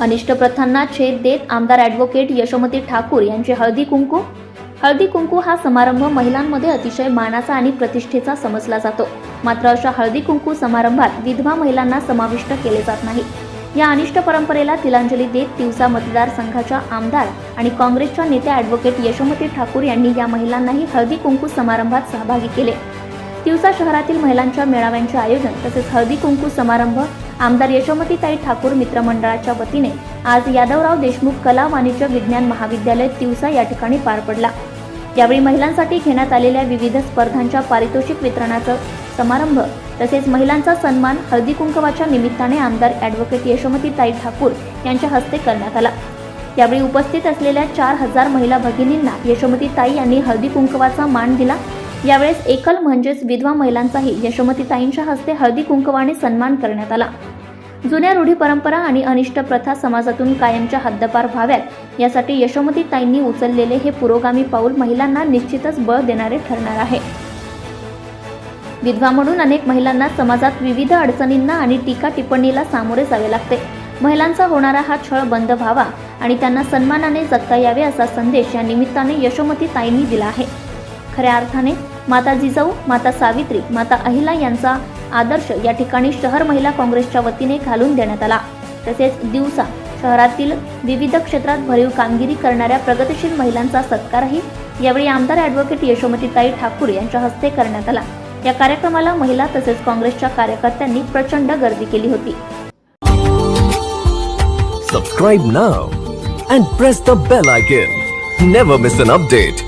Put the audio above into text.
अनिष्ट प्रथांना छेद देत आमदार ॲडव्होकेट यशोमती ठाकूर यांचे हळदी कुंकू. हळदी कुंकू हा समारंभ महिलांमध्ये अतिशय मानाचा आणि प्रतिष्ठेचा समजला जातो. मात्र अशा हळदी कुंकू समारंभात विधवा महिलांना समाविष्ट केले जात नाही. या अनिष्ट परंपरेला तिलांजली देत तिवसा मतदारसंघाच्या आमदार आणि काँग्रेसच्या नेत्या ॲडव्होकेट यशोमती ठाकूर यांनी या महिलांनाही हळदी कुंकू समारंभात सहभागी केले. तिवसा शहरातील महिलांच्या मेळाव्यांचे आयोजन तसेच हळदी कुंकू समारंभ आमदार यशोमतीताई ठाकूर मित्रमंडळाच्या वतीने आज यादवराव देशमुख कला वाणिज्य विज्ञान महाविद्यालय तिवसा या ठिकाणी पार पडला. यावेळी महिलांसाठी घेण्यात आलेल्या विविध स्पर्धांच्या पारितोषिक वितरणाचा समारंभ तसेच महिलांचा सन्मान हळदी कुंकवाच्या निमित्ताने आमदार ॲडव्होकेट यशोमतीताई ठाकूर यांच्या हस्ते करण्यात आला. यावेळी उपस्थित असलेल्या चार हजार महिला भगिनींना यशोमतीताई यांनी हळदी कुंकवाचा मान दिला. यावेळेस एकल म्हणजेच विधवा महिलांचाही यशोमतीताईंच्या हस्ते हळदी कुंकवाने सन्मान करण्यात आला. जुन्या रूढी परंपरा आणि अनिष्ट प्रथा समाजातून कायमच्या हद्दपार व्हाव्यात यासाठी यशोमतीताईंनी उचललेले हे पुरोगामी पाऊल महिलांना निश्चितच बळ देणारे ठरणार आहे. विधवा म्हणून अनेक महिलांना समाजात विविध अडचणींना आणि टीका टिप्पणीला सामोरे जावे लागते. महिलांचा होणारा हा छळ बंद व्हावा आणि त्यांना सन्मानाने जगता यावे असा संदेश या निमित्ताने यशोमती ताईंनी दिला आहे. खऱ्या अर्थाने माता जिजाऊ माता सावित्री माता अहिला यांचा आदर्श या ठिकाणी शहर महिला काँग्रेसच्या वतीने घालून देण्यात आला. तसेच दिवसा शहरातील विविध क्षेत्रात भरीव कामगिरी करणाऱ्या प्रगतिशील महिलांचा सत्कारही यावेळी आमदार ॲडव्होकेट यशोमतीताई ठाकूर यांच्या हस्ते करण्यात आला. या कार्यक्रमाला महिला तसेच काँग्रेसच्या कार्यकर्त्यांनी प्रचंड गर्दी केली होती. Subscribe now and press the bell icon never miss an update